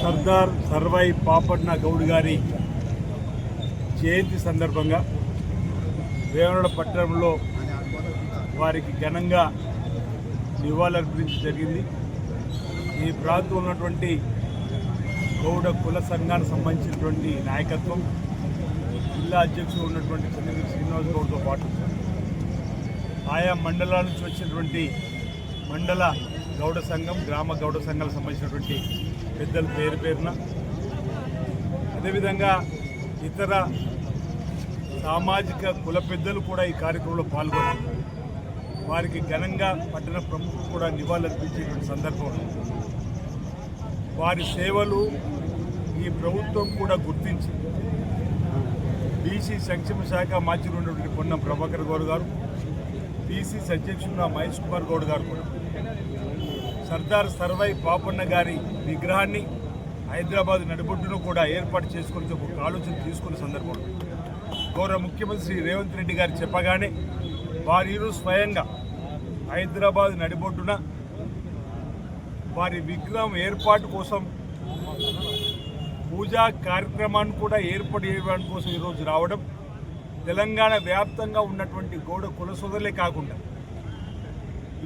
సర్దార్ సర్వై పాపన్న గౌడ్ గారి జయంతి సందర్భంగా వేమనడ పట్టణంలో వారికి ఘనంగా నివాళులర్పించడం జరిగింది. ఈ ప్రాంతం ఉన్నటువంటి గౌడ కుల సంఘానికి సంబంధించినటువంటి నాయకత్వం జిల్లా అధ్యక్షుడు ఉన్నటువంటి చంద్రగిరి శ్రీనివాస్ గౌడ్తో పాటు ఆయా మండలాల నుంచి వచ్చినటువంటి మండల గౌడ సంఘం గ్రామ గౌడ సంఘాలకు సంబంధించినటువంటి పెద్దల పేరు పేరున. అదేవిధంగా ఇతర సామాజిక కుల పెద్దలు కూడా ఈ కార్యక్రమంలో పాల్గొన్నారు. వారికి ఘనంగా పట్టణ ప్రముఖులు కూడా నివాళులర్పించేటువంటి సందర్భం. వారి సేవలు ఈ ప్రభుత్వం కూడా గుర్తించి బీసీ సంక్షేమ శాఖ మాజీలు ఉన్నటువంటి పొన్నం ప్రభాకర్ గౌడ్ గారు బీసీ అధ్యక్షుడు మహేష్ కుమార్ గౌడ్ గారు కూడా. సర్దార్ సర్వై పాపన్న గారి విగ్రహాన్ని హైదరాబాద్ నడిబొడ్డును కూడా ఏర్పాటు చేసుకుని ఒక ఆలోచన తీసుకున్న సందర్భంలో. గౌరవ ముఖ్యమంత్రి శ్రీ రేవంత్ రెడ్డి గారు చెప్పగానే వారు ఈరోజు స్వయంగా హైదరాబాద్ నడిబొడ్డున వారి విగ్రహం ఏర్పాటు కోసం పూజా కార్యక్రమాన్ని కూడా ఏర్పాటు చేయడం కోసం ఈరోజు రావడం తెలంగాణ వ్యాప్తంగా ఉన్నటువంటి గౌడ కుల సోదరులే కాకుండా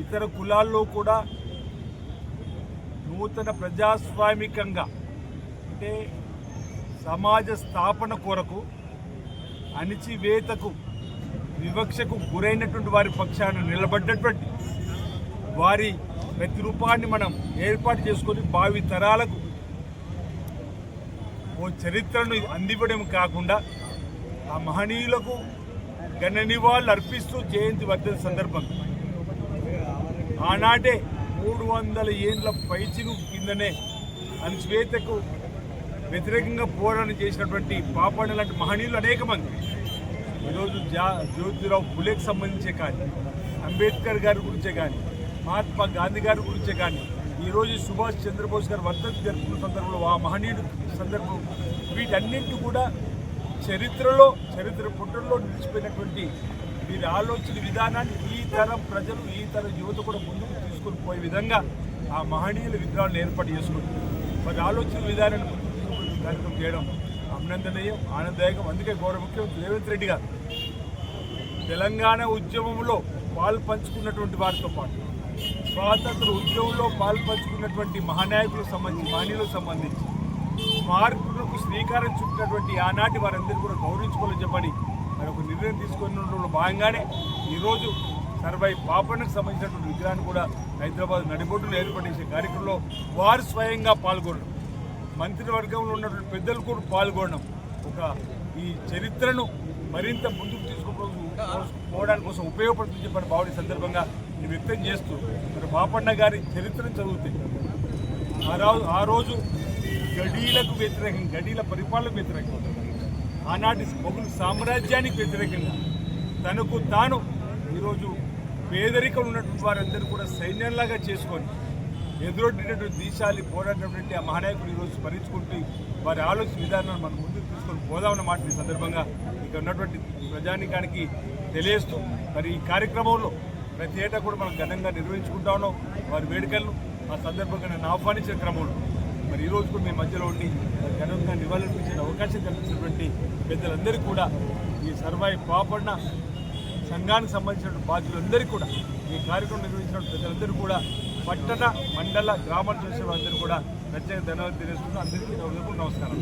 ఇతర కులాల్లో కూడా నూతన ప్రజాస్వామికంగా అంటే సమాజ స్థాపన కొరకు అణిచివేతకు వివక్షకు గురైనటువంటి వారి పక్షాన నిలబడ్డటువంటి వారి ప్రతిరూపాన్ని మనం ఏర్పాటు చేసుకొని భావి తరాలకు ఓ చరిత్రను అందివ్వడం కాకుండా ఆ మహనీయులకు ఘన నివాళులు అర్పిస్తూ జయంతి వర్ధన సందర్భం ఆనాటే మూడు వందల ఏండ్ల పైచిను కిందనే అణిచివేతకు వ్యతిరేకంగా పోరాటం చేసినటువంటి పాపాడు లాంటి మహనీయులు అనేక మంది. ఈరోజు జా జ్యోతిరావు ఫులేకి సంబంధించే కానీ అంబేద్కర్ గారి గురించే కానీ మహాత్మా గాంధీ గారి గురించే కానీ ఈరోజు సుభాష్ చంద్రబోస్ గారు వర్ధంతి జరుపుకున్న సందర్భంలో ఆ మహనీయుడు సందర్భం వీటన్నింటి కూడా చరిత్రలో చరిత్ర పుట్టల్లో నిలిచిపోయినటువంటి వీరి ఆలోచన విధానాన్ని ఈ తరం ప్రజలు ఈ తరం యువత కూడా ముందుకు తీసుకొని పోయే విధంగా ఆ మహనీయుల విగ్రహాలను ఏర్పాటు చేసుకుంటారు మరి ఆలోచన విధానాన్ని కార్యక్రమం చేయడం అభినందనీయం ఆనందదాయకం. అందుకే గౌరవ ముఖ్యమంత్రి రేవంత్ రెడ్డి గారు తెలంగాణ ఉద్యమంలో పాలు పంచుకున్నటువంటి వారితో పాటు స్వాతంత్ర ఉద్యమంలో పాలు పంచుకున్నటువంటి మహానాయకులకు సంబంధించి మహనీయులకు సంబంధించి మార్పులకు శ్రీకారం చుట్టినటువంటి ఆనాటి వారందరూ కూడా గౌరవించుకోవాలని చెప్పని మరి ఒక నిర్ణయం తీసుకున్న భాగంగానే ఈరోజు సర్వై పాపనకు సంబంధించినటువంటి విగ్రహాన్ని కూడా హైదరాబాద్ నడిబొడ్డులో ఏర్పడేసే కార్యక్రమంలో వారు స్వయంగా పాల్గొనడం మంత్రివర్గంలో ఉన్నటువంటి పెద్దలు కూడా పాల్గొనడం ఒక ఈ చరిత్రను మరింత ముందుకు తీసుకుపోవడానికి కోసం ఉపయోగపడుతుంది చెప్పిన భావన సందర్భంగా నేను వ్యక్తం చేస్తూ మరి బాపన్న గారి చరిత్రను చదివితే ఆ రోజు ఆ రోజు గడీలకు వ్యతిరేకంగా గడీల పరిపాలనకు వ్యతిరేకంగా ఆనాటి మొగులు సామ్రాజ్యానికి వ్యతిరేకంగా తనకు తాను ఈరోజు పేదరికం ఉన్నటువంటి వారందరూ కూడా సైన్యంలాగా చేసుకొని ఎదురొడ్డినటువంటి దేశాలు పోరాడినటువంటి ఆ మహానాయకులు ఈరోజు స్మరించుకుంటూ వారి ఆలోచన విధానాన్ని మనం ముందుకు తీసుకొని పోదామన్న మాట ఈ సందర్భంగా ఇక్కడ ఉన్నటువంటి ప్రజానికానికి తెలియజేస్తూ మరి ఈ కార్యక్రమంలో ప్రతి ఏటా కూడా మనం ఘనంగా నిర్వహించుకుంటా ఉన్నాం. వారి వేడుకలను ఆ సందర్భంగా నన్ను ఆహ్వానించిన క్రమంలో. మరి ఈరోజు కూడా మీ మధ్యలో ఉండి ఘనంగా నివాళులర్పించే అవకాశం కల్పించినటువంటి పెద్దలందరికీ కూడా ఈ సర్వాయి పాపడిన సంఘానికి సంబంధించిన బాధ్యులందరికీ కూడా ఈ కార్యక్రమం నిర్వహించిన ప్రజలందరూ కూడా పట్టణ మండల గ్రామాలు చూసే వాళ్ళందరూ కూడా ప్రత్యేక ధన్యవాదాలు తెలియజేస్తున్నాను అందరికీ నమస్కారం.